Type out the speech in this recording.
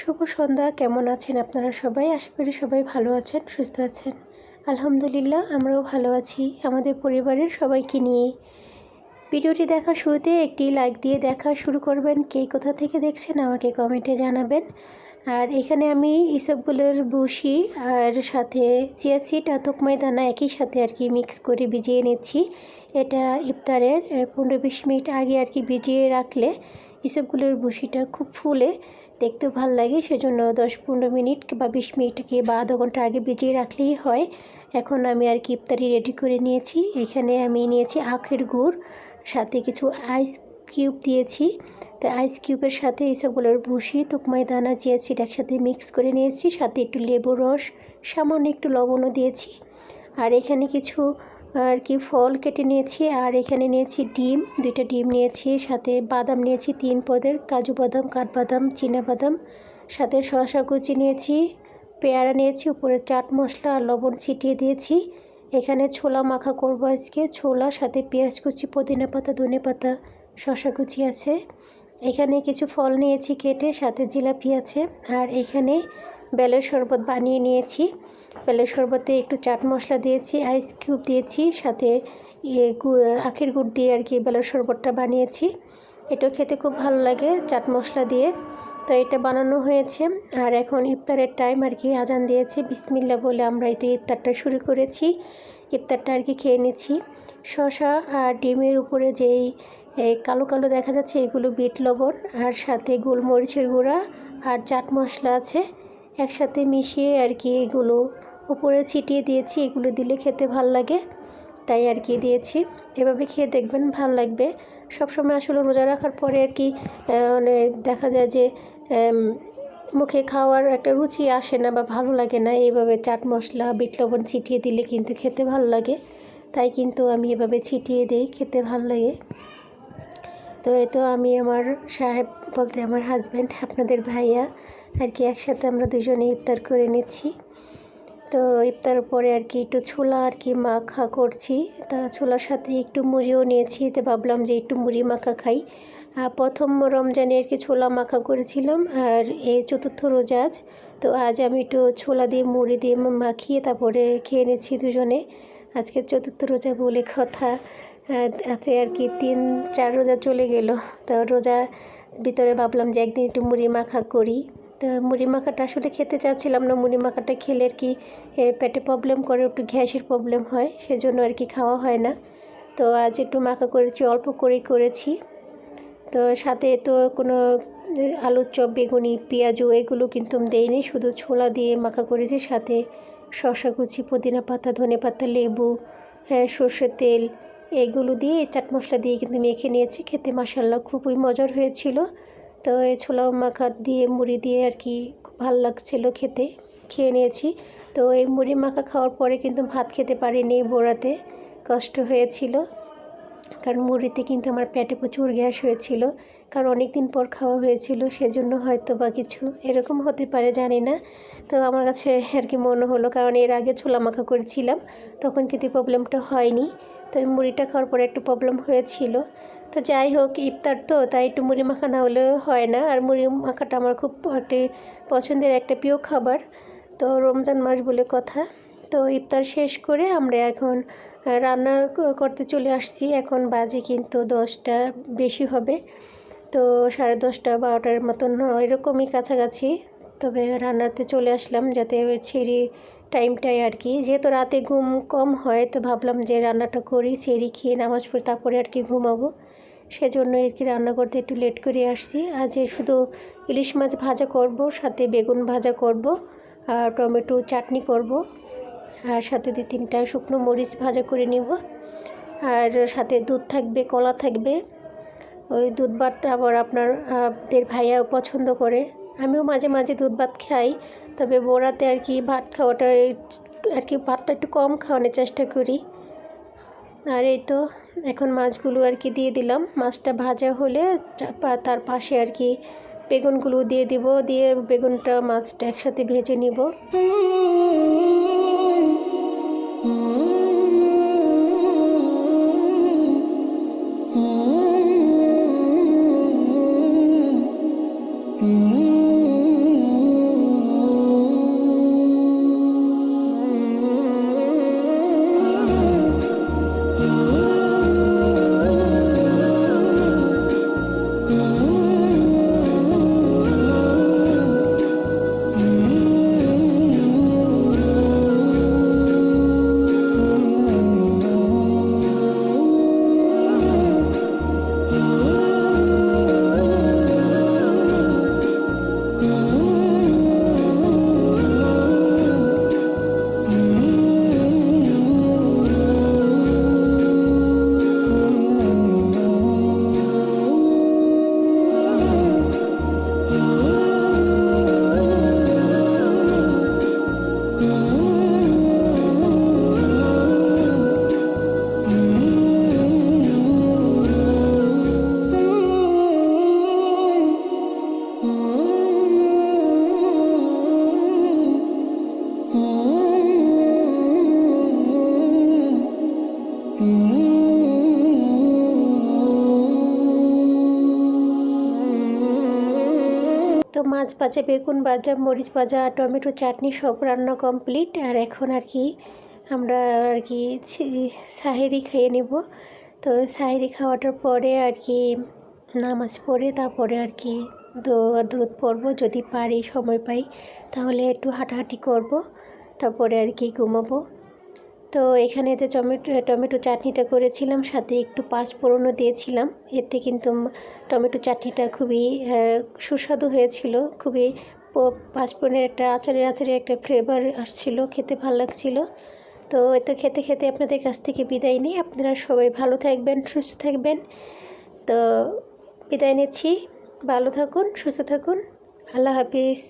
শুভ সন্ধ্যা। কেমন আছেন আপনারা সবাই? আশা করি সবাই ভালো আছেন, সুস্থ আছেন। আলহামদুলিল্লাহ, আমরাও ভালো আছি। আমাদের পরিবারের সবাইকে নিয়ে ভিডিওটি দেখা শুরুতে একটি লাইক দিয়ে দেখা শুরু করবেন। কে কোথা থেকে দেখছেন আমাকে কমেন্টে জানাবেন। আর এখানে আমি ইসবগুলোর বসি আর সাথে চিয়া সিট আর তোকমাই দানা একই সাথে আর কি মিক্স করে ভিজিয়ে নিচ্ছি। এটা ইফতারের পনেরো বিশ মিনিট আগে আর কি ভিজিয়ে রাখলে ইসবগুলোর বসিটা খুব ফুলে, দেখতেও ভালো লাগে। সেজন্য দশ পনেরো মিনিট বা বিশ মিনিট কি বা আধা ঘণ্টা আগে ভিজিয়ে রাখলেই হয়। এখন আমি আর কি ইফতারি রেডি করে নিয়েছি। এখানে আমি নিয়েছি আখের গুড়, সাথে কিছু আইস কিউব দিয়েছি। তো আইস কিউবের সাথে এইসবগুলোর ভুসি তুকমাই, দানা চিয়েছি একসাথে মিক্স করে নিয়েছি। সাথে একটু লেবু রস, সামান্য একটু লবণও দিয়েছি। আর এখানে কিছু আর কি, ফল কেটে নিয়েছি আর এখানে নিয়েছি ডিম, দুইটা ডিম নিয়েছি, সাথে বাদাম নিয়েছি তিন পদের, কাজু বাদাম, কাঠবাদাম বাদাম, সাথে শসা কুচি নিয়েছি, পেয়ারা নিয়েছি, উপরে চাট মশলা আর লবণ ছিটিয়ে দিয়েছি। এখানে ছোলা মাখা করব আজকে, ছোলা, সাথে পেঁয়াজ কুচি, পুদিনা পাতা, ধনে পাতা, শসা কুচি আছে। এখানে কিছু ফল নিয়েছি কেটে, সাথে জিলাপি আছে। আর এখানে বেলের শরবত বানিয়ে নিয়েছি। বেলের শরবতে একটু চাট মশলা দিয়েছি আইস কিউব দিয়েছি, সাথে ইয়ে আখের গুড় দিয়ে আর কি বেলের শরবতটা বানিয়েছি। এটাও খেতে খুব ভালো লাগে চাট মশলা দিয়ে। তো এটা বানানো হয়েছে। আর এখন ইফতারের টাইম আর কি আজান দিয়েছে, বিসমিল্লা বলে আমরা এই তো ইফতারটা শুরু করেছি। ইফতারটা আর কি খেয়ে নিচ্ছি। শশা আর ডিমের উপরে যেই কালো কালো দেখা যাচ্ছে এগুলো বিট লবণ আর সাথে গোলমরিচের গুঁড়া আর চাট মশলা আছে। একসাথে মিশিয়ে আর কি এগুলো উপরে ছিটিয়ে দিয়েছি, এগুলো দিলে খেতে ভালো লাগে। তাই আর কি দিয়েছি। এভাবে খেয়ে দেখবেন ভালো লাগবে। সবসময় আসলে রোজা রাখার পরে আর কি মানে দেখা যায় যে মুখে খাওয়ার একটা রুচি আসে না বা ভালো লাগে না। এইভাবে চাট মশলা, বিট লবণ ছিটিয়ে দিলে কিন্তু খেতে ভালো লাগে। তাই কিন্তু আমি এভাবে ছিটিয়ে দিই, খেতে ভালো লাগে। তো এই তো আমি আমার সাহেব বলতে আমার হাজব্যান্ড আপনাদের ভাইয়া, আর কি একসাথে আমরা দুজনে ইফতার করে নিচ্ছি। তো ইফতার পরে আর কি একটু ছোলা আর কি মাখা করছি। তা ছোলার সাথে একটু মুড়িও নিয়েছি, তো ভাবলাম যে একটু মুড়ি মাখা খাই। প্রথম রমজানে আর কি ছোলা মাখা করেছিলাম, আর এই চতুর্থ রোজা আজ। তো আজ আমি একটু ছোলা দিয়ে মুড়ি দিয়ে মাখিয়ে তারপরে খেয়ে নিচ্ছি দুজনে। আজকে চতুর্থ রোজা বলে কথা। এতে আর কি তিন, চার রোজা চলে গেল। তো রোজা ভিতরে ভাবলাম যে একদিন একটু মুড়ি মাখা করি। তো মুড়ি মাখাটা আসলে খেতে চাচ্ছিলাম না। মুড়ি মাখাটা খেলে আর কি পেটে প্রবলেম করে, একটু গ্যাসের প্রবলেম হয়, সেজন্য আর কি খাওয়া হয় না। তো আজ একটু মাখা করেছি, অল্প করেই করেছি। তো সাথে তো কোনো আলুর চপ, বেগুনি, পেঁয়াজু এগুলো কিন্তু দেয়নি শুধু ছোলা দিয়ে মাখা করেছি। সাথে শশা কুচি, পুদিনা পাতা, ধনে পাতা, লেবু হ্যাঁ সর্ষের তেল এগুলো দিয়ে চাট মশলা দিয়ে কিন্তু মেখে নিয়েছি। খেতে মাসাল্লাহ খুবই মজার হয়েছিল। তো এই ছোলা মাখা দিয়ে মুড়ি দিয়ে আর কি ভালো লাগছিল খেতে, খেয়ে নিয়েছি। তো এই মুড়ি মাখা খাওয়ার পরে কিন্তু ভাত খেতে পারিনি বোড়াতে, কষ্ট হয়েছিল। কারণ মুড়িতে কিন্তু আমার পেটে প্রচুর গ্যাস হয়েছিল, কারণ অনেক দিন পর খাওয়া হয়েছিল, সেজন্য হয়তো বা কিছু এরকম হতে পারে, জানি না। তো আমার কাছে আর কি মনে হলো, কারণ এর আগে ছোলা মাখা করেছিলাম, তখন কিন্তু প্রবলেমটা হয়নি। তো মুড়িটা খাওয়ার পরে একটু প্রবলেম হয়েছিল। তো যাই হোক, ইফতার তো, তাই একটু মুড়ি মাখা না হলেও হয় না। আর মুড়ি মাখাটা আমার খুব একটি পছন্দের একটা প্রিয় খাবার। তো রমজান মাস বলে কথা। তো ইফতার শেষ করে আমরা এখন রান্না করতে চলে আসছি। এখন বাজে কিন্তু দশটা, বেশি হবে। তো সাড়ে দশটা, বারোটার মতন এরকমই কাছাকাছি। তবে রান্নাতে চলে আসলাম যাতে ছেড়ি টাইমটাই আর কি। যেহেতু রাতে ঘুম কম হয়, তো ভাবলাম যে রান্নাটা করি, ছেড়ি খেয়ে নামাজ পড়ে তারপরে আর কি ঘুমাবো। সেজন্য আর কি রান্না করতে একটু লেট করে আসছি। আজ শুধু ইলিশ মাছ ভাজা করব, সাথে বেগুন ভাজা করব, আর টমেটো চাটনি করব, আর সাথে দু তিনটা শুকনো মরিচ ভাজা করে নিব, আর সাথে দুধ থাকবে, কলা থাকবে। ওই দুধ ভাতটা আবার আপনার আপনাদের ভাইয়া পছন্দ করে। আমিও মাঝে মাঝে দুধ ভাত খাই, তবে বোড়াতে আর কি ভাত খাওয়াটা আর কি ভাতটা একটু কম খাওয়ানোর চেষ্টা করি। আর এই তো এখন মাছগুলো আর কি দিয়ে দিলাম। মাছটা ভাজা হলে তার পাশে আর কি বেগুনগুলো দিয়ে দিব। দিয়ে বেগুনটা মাছটা একসাথে ভেজে নিব। মাছ ভাজা, বেগুন ভাজা, মরিচ ভাজা, টমেটো চাটনি সব রান্না কমপ্লিট আর এখন আর কি আমরা আর কি সাহেরি খেয়ে নেব। তো সাহেরি খাওয়াটার পরে আর কি নামাজ পড়ে, তারপরে আর কি দুধ পরবো যদি পারি, সময় পাই, তাহলে একটু হাঁটাহাঁটি করব, তারপরে আর কি ঘুমাবো। তো এখানে তো টমেটো টমেটো চাটনিটা করেছিলাম, সাথে একটু পাঁচফোড়নও দিয়েছিলাম। এতে কিন্তু টমেটো চাটনিটা খুবই সুস্বাদু হয়েছিল। খুবই পাঁচফোড়নের একটা আচারের আচারের একটা ফ্লেভার আসছিল, খেতে ভালো লাগছিল। তো এতো খেতে খেতে আপনাদের কাছ থেকে বিদায় নিই। আপনারা সবাই ভালো থাকবেন, সুস্থ থাকবেন। তো বিদায় নিচ্ছি। ভালো থাকুন, সুস্থ থাকুন। আল্লাহ হাফিজ।